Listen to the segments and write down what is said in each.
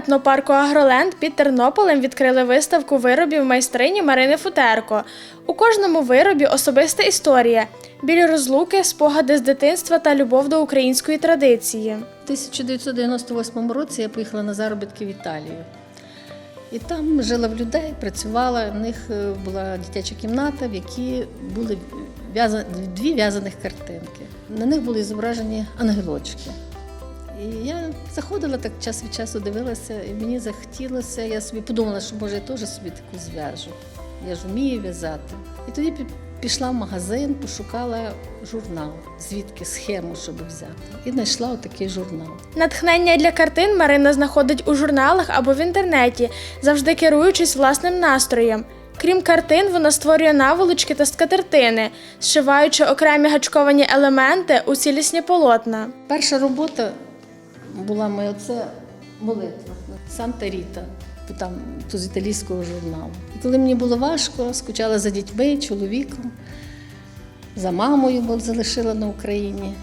етнопарку Агроленд під Тернополем відкрили виставку виробів майстрині Марини Футерко. У кожному виробі особиста історія, білі розлуки, спогади з дитинства та любов до української традиції. У 1998 році я поїхала на заробітки в Італію. І там жила в людей, працювала. В них е, була дитяча кімната, в якій були дві в'язаних картинки. На них були зображені ангелочки. І я заходила так час від часу дивилася, і мені захотілося. Я собі подумала, що може я теж собі таку зв'яжу. Я ж вмію в'язати. І тоді пі- пішла в магазин, пошукала журнал, звідки схему, щоб взяти. І знайшла отакий журнал. Натхнення для картин Марина знаходить у журналах або в інтернеті, завжди керуючись власним настроєм. Крім картин, вона створює наволочки та скатертини, зшиваючи окремі гачковані елементи у цілісні полотна. Перша робота була моя це молитва Санта Ріта, там то з італійського журналу. І коли мені було важко, скучала за дітьми, чоловіком, за мамою, бо залишила на Україні.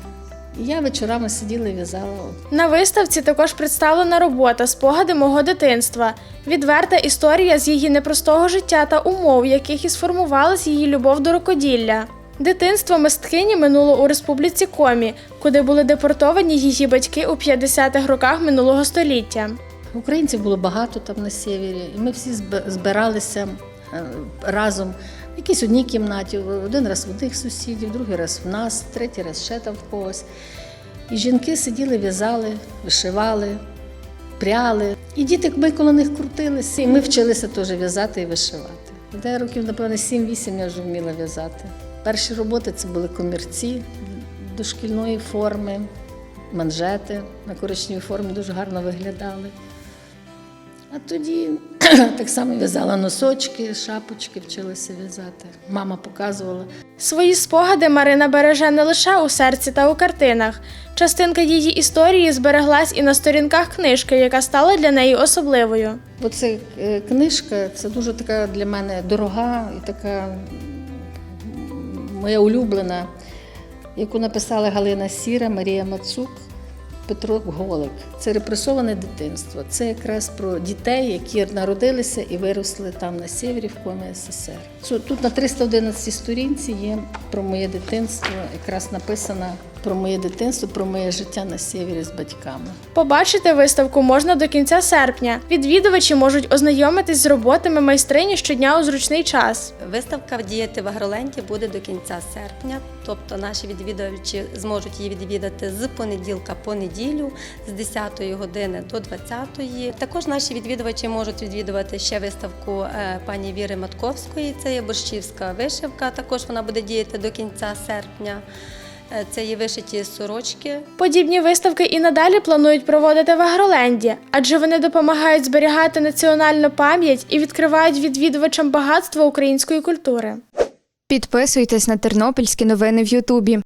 І я вечорами сиділа і в'язала. На виставці також представлена робота спогади мого дитинства, відверта історія з її непростого життя та умов, яких і сформувалась її любов до рукоділля. Дитинство мисткині минуло у республіці Комі, куди були депортовані її батьки у 50-х роках минулого століття. Українців було багато там на сєвєрі, і ми всі збиралися е, разом в якійсь одній кімнаті. Один раз в одних сусідів, другий раз в нас, третій раз ще там в когось. І жінки сиділи, в'язали, вишивали, пряли. І діти ми коло них крутилися, і ми вчилися теж в'язати і вишивати. Де років, напевно, 7-8 я вже вміла в'язати. Перші роботи це були комірці дошкільної форми, манжети на коричневій формі дуже гарно виглядали. А тоді так само в'язала носочки, шапочки, вчилася в'язати. Мама показувала. Свої спогади Марина береже не лише у серці та у картинах. Частинка її історії збереглась і на сторінках книжки, яка стала для неї особливою. Оце е, книжка це дуже така для мене дорога і така моя улюблена, яку написали Галина Сіра, Марія Мацук, Петро Голик. Це репресоване дитинство. Це якраз про дітей, які народилися і виросли там на сєвері, в комі СССР. Тут на 311 сторінці є про моє дитинство, якраз написано про моє дитинство, про моє життя на сєвєрі з батьками. Побачити виставку можна до кінця серпня. Відвідувачі можуть ознайомитись з роботами майстрині щодня у зручний час. Виставка діяти в Агроленді буде до кінця серпня, тобто наші відвідувачі зможуть її відвідати з понеділка по неділю, з 10 години до 20. Також наші відвідувачі можуть відвідувати ще виставку е, пані Віри Матковської. Це є борщівська вишивка. Також вона буде діяти до кінця серпня. Е, Це є вишиті сорочки. Подібні виставки і надалі планують проводити в Агроленді, адже вони допомагають зберігати національну пам'ять і відкривають відвідувачам багатство української культури. Підписуйтесь на тернопільські новини в Ютубі.